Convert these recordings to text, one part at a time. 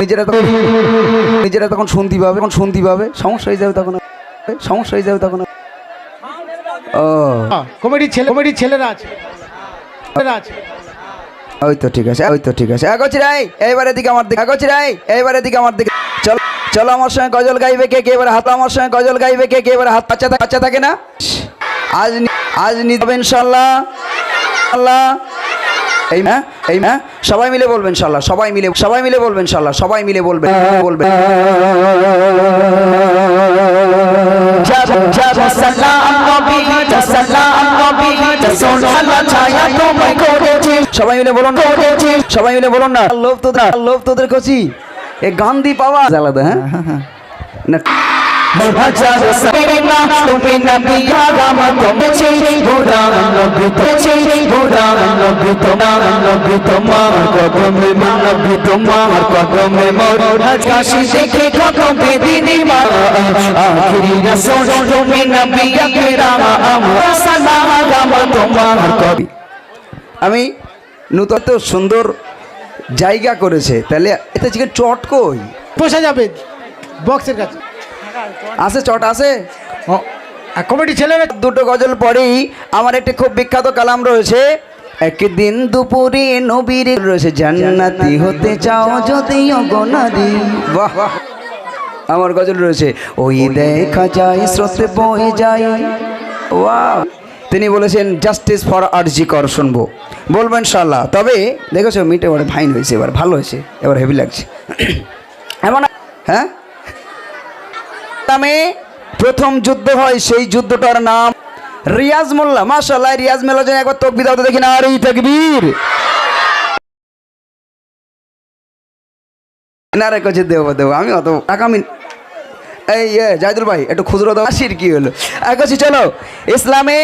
নিজেরা তখন নিজেরা তখন শুনতে পাবে তখন শুনতে পাবে, সমস্যা হয়ে যাবে তখন সমস্যা হয়ে যাবে তখন ও। কমেডি ছেলে কমেডি ছেলেরা আছে। ছেলেরা আছে। ওই তো ঠিক আছে ওই তো ঠিক আছে এগোচ্ছি রাই এইবারে দিকে আমার দিকে এগোচ্ছি রাই এইবারে দিকে আমার দিকে চলো চলো আমার সঙ্গে গজল গাইবে কে কে এবার হাত আমার সঙ্গে গজল গাইবে কে কে এবার হাত বাচ্চা বাচ্চা থাকে না আজ আজ নিতে ইনশাল্লাহ আল্লাহ এই না এই না সবাই মিলে বলবেন ইনশাল্লাহ সবাই মিলে সবাই মিলে বলবেন ইনশাল্লাহ সবাই মিলে বলবেন বলবে সাল্লাম সবাই মিলে বলুন সবাই মিলে বলুন না লোভ তোদের লোভ তোদের কচি এ গান্ধী পাওয়া আলাদা হ্যাঁ না হাজার সাইনা তুমি নবী আগাম তোমাছে গোরাম নবী তোমাছে গোরাম নবী তোমার নবী তোমার কদমে মা নবী তোমার কদমে মোর কাশি দেখে কদম বেদিনী মা আখিরি রাসূল তুমি নবী আকরাম আমরা আমি নূতন সুন্দর জায়গা করেছে তাহলে এতে চিকেন চট কই? বসা যাবে বক্সের কাছে। আছে চট আছে? কমেডি ছেলেরা দুটো গজল পরেই আমার একটি খুব বিখ্যাত কালাম রয়েছে। একদিন দুপুরে নবীর রয়েছে জান্নাতি হতে চাও যদিও গোনাদি বাহ বাহ। আমার গজল রয়েছে ওই দেখা যায় স্রোতে বয়ে যায়। ওয়াও। তিনি বলেছেন জাস্টিস ফর আরজি কর শুনব। বলবেন শাল্লাহ তবে দেখেছ, মিট এবার ফাইন হয়েছে, এবার ভালো হয়েছে, এবার হেভি লাগছে। এমন হ্যাঁ? নামে প্রথম যুদ্ধ হয়, সেই যুদ্ধটার নাম রিয়াজ মোল্লা। মাশাল্লাহ রিয়াজ মেলা যেন একবার তকবি দাও তো দেখি না আর এই তকবীর। না রে কছে দেবো দেবো আমি অত আমি এই জাহিদুল ভাই, একটু খুচরো দাও। আশির কি হলো? কছি চলো। ইসলামে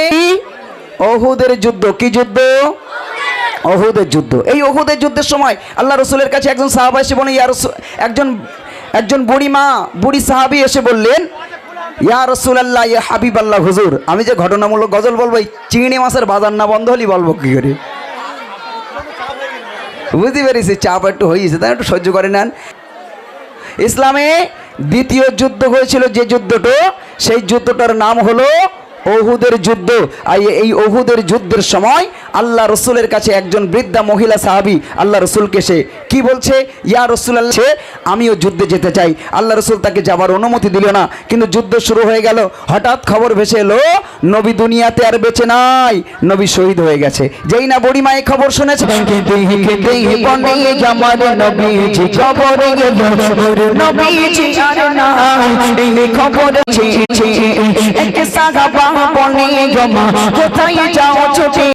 অহুদের যুদ্ধ, কি যুদ্ধ? অহুদের যুদ্ধ। এই অহুদের যুদ্ধের সময় আল্লাহ রসুলের কাছে একজন সাহাবা এসে বলে ইয়া রসুল একজন একজন বুড়ি মা, বুড়ি সাহাবি এসে বললেন, ইয়া রসুল আল্লাহ ইয়া হাবিব আল্লাহ হুজুর, আমি যে ঘটনামূলক গজল বলব, এই চিংড়ি মাছের বাজার না বন্ধ হলেই বলব কি করে? বুঝতে পেরেছি, চাপ একটু হয়েছে, তাই একটু সহ্য করে নেন। ইসলামে দ্বিতীয় যুদ্ধ হয়েছিল যে যুদ্ধটা সেই যুদ্ধটার নাম হলো ওহুদের যুদ্ধ এই ওহুদের যুদ্ধের সময় আল্লাহ রসুলের কাছে একজন বৃদ্ধা মহিলা সাহাবি আল্লাহ রসুলকে সে কি বলছে ইয়া রসুল সে আমিও যুদ্ধে যেতে চাই আল্লাহ রসুল তাকে যাবার অনুমতি দিল না কিন্তু যুদ্ধ শুরু হয়ে গেল হঠাৎ খবর ভেসে এলো নবী দুনিয়াতে আর বেঁচে নাই নবী শহীদ হয়ে গেছে যেই না বড়ি মায়ে খবর শুনেছে খবরে বনে জমা। কোথায় যাও ছুটে?